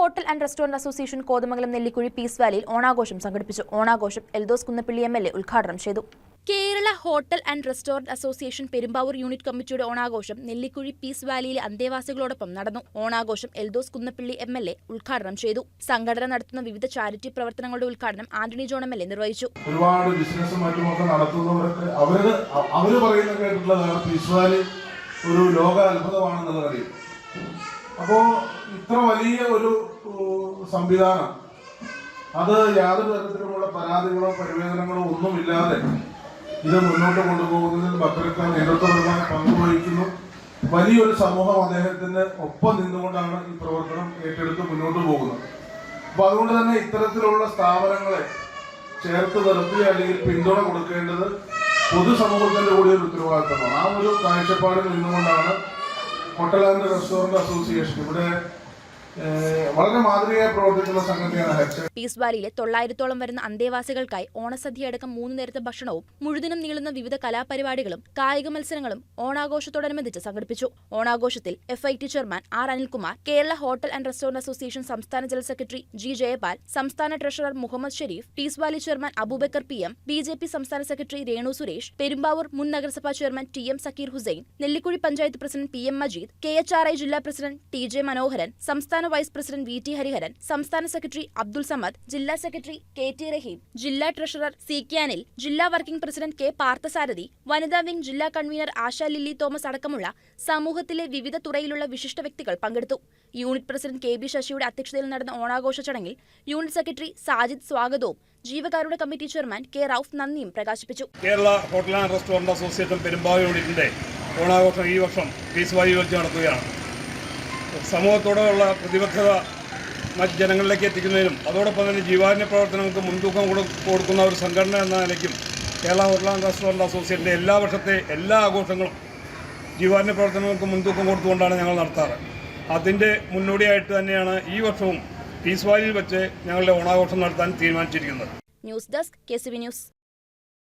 Hotel and restaurant association Kothamangalam Nellikuzhi peace വാലിയിൽ ഓണാഘോഷം സംഘടിപ്പിച്ചു. ഓണാഘോഷം Eldhose Kunnappilly M L A ഉദ്ഘാടനം ചെയ്തു. Kerala hotel and restaurant association Perumbavoor unit കമ്മിറ്റിയുടെ ഓണാഘോഷം നെല്ലിക്കുഴി പീസ് വാലിയിലെ അന്തേവാസികളോടൊപ്പം നടന്നു. ഓണാഘോഷം Eldhose Kunnappilly M L A ഉദ്ഘാടനം ചെയ്തു. സംഘടന നടത്തുന്ന വിവിധ ചാരിറ്റി പ്രവർത്തനങ്ങളുടെ ഉദ്ഘാടനം Antony John M L A നിർവഹിച്ചു. ഒരുപാട് മറ്റുമൊക്കെ അവർ അവർ പറയുന്ന കേട്ടിട്ടുള്ളതാണ് പീസ് വാലി ഒരു ലോക കാര്യം അപ്പോ ഇത്ര വലിയ ഒരു സംവിധാനം. അത് യാതൊരു തരത്തിലുമുള്ള പരാതികളോ പരിവേദനങ്ങളോ ഒന്നുമില്ലാതെ ഇത് മുന്നോട്ട് കൊണ്ടുപോകുന്നതിൽ ഭദ്രക്ക നേതൃത്വപരമായി പങ്കുവഹിക്കുന്നു. വലിയൊരു സമൂഹം അദ്ദേഹത്തിന് ഒപ്പം നിന്നുകൊണ്ടാണ് ഈ പ്രവർത്തനം ഏറ്റെടുത്ത് മുന്നോട്ട് പോകുന്നത്. അപ്പൊ അതുകൊണ്ട് തന്നെ ഇത്തരത്തിലുള്ള സ്ഥാപനങ്ങളെ ചേർത്ത് നിർത്തി അല്ലെങ്കിൽ പിന്തുണ കൊടുക്കേണ്ടത് പൊതുസമൂഹത്തിന്റെ കൂടി ഒരു ഉത്തരവാദിത്തമാണ്. ആ ഒരു കാഴ്ചപ്പാടിൽ നിന്നുകൊണ്ടാണ് ഹോട്ടൽ ആൻഡ് റെസ്റ്റോറന്റ് അസോസിയേഷൻ ഇവിടെ ഏഹ്, വളരെ സംഗതിയാണ് പീസ് വാലിയിലെ തൊള്ളായിരത്തോളം വരുന്ന അന്തേവാസികൾക്കായി ഓണസദ്യയടക്കം മൂന്ന് നേരത്തെ ഭക്ഷണവും മുഴുദിനം നീളുന്ന വിവിധ കലാപരിപാടികളും കായിക മത്സരങ്ങളും ഓണാഘോഷത്തോടനുബന്ധിച്ച് സംഘടിപ്പിച്ചു. ഓണാഘോഷത്തിൽ F I T chairman R Anilkumar Kerala hotel and restaurant association സംസ്ഥാന ജനറൽ സെക്രട്ടറി ജി ജയപാൽ സംസ്ഥാന treasurer Muhammad Sharif peace valley chairman Aboobacker P M B J P സംസ്ഥാന സെക്രട്ടറി രേണു സുരേഷ് പെരുമ്പാവൂർ മുൻ നഗരസഭാ chairman T M Zakir Hussain Nellikuzhi panchayat president P M Majeed K H R I ജില്ലാ president T J Manoharan സംസ്ഥാന vice president V T Hariharan സംസ്ഥാന secretary Abdul Samad ജില്ലാ secretary K T റഹീം ജില്ലാ treasurer C K Anil ജില്ലാ working president K Parthasarathy വനിതാ wing ജില്ലാ convener ആശ lily Thomas അടക്കമുള്ള സമൂഹത്തിലെ വിവിധ തുറയിലുള്ള വിശിഷ്ട വ്യക്തികൾ പങ്കെടുത്തു. യൂണിറ്റ് പ്രസിഡന്റ് കെ ബി ശശിയുടെ അധ്യക്ഷതയിൽ നടന്ന ഓണാഘോഷ ചടങ്ങിൽ യൂണിറ്റ് സെക്രട്ടറി സാജിദ് സ്വാഗതവും ജീവകാരുണ്യ കമ്മിറ്റി ചെയർമാൻ കെ റൌഫ് നന്ദിയും പ്രകാശിപ്പിച്ചു. Kerala hotel and restaurant association Perumbavoor യൂണിറ്റിന്റെ ഓണാഘോഷം ഈ വർഷം പീസ് വായു വെച്ച് നടത്തുകയാണ് സമൂഹത്തോടുള്ള പ്രതിബദ്ധത മറ്റ് ജനങ്ങളിലേക്ക് എത്തിക്കുന്നതിനും അതോടൊപ്പം തന്നെ ജീവാന്യ പ്രവർത്തനങ്ങൾക്ക് മുൻതൂക്കം കൊടുക്കുന്ന ഒരു സംഘടന എന്ന നിലയ്ക്കും കേരള ഹോട്ടൽ ആൻഡ് റെസ്റ്റോറന്റ് അസോസിയേഷന്റെ എല്ലാ വർഷത്തെ എല്ലാ ആഘോഷങ്ങളും ജീവാന്യ പ്രവർത്തനങ്ങൾക്ക് മുൻതൂക്കം കൊടുത്തുകൊണ്ടാണ് ഞങ്ങൾ നടത്താറ്. അതിന്റെ മുന്നോടിയായിട്ട് തന്നെയാണ് ഈ വർഷവും പീസ് വാലിയിൽ വെച്ച് ഞങ്ങളുടെ ഓണാഘോഷം നടത്താൻ തീരുമാനിച്ചിരിക്കുന്നത്. News desk K news.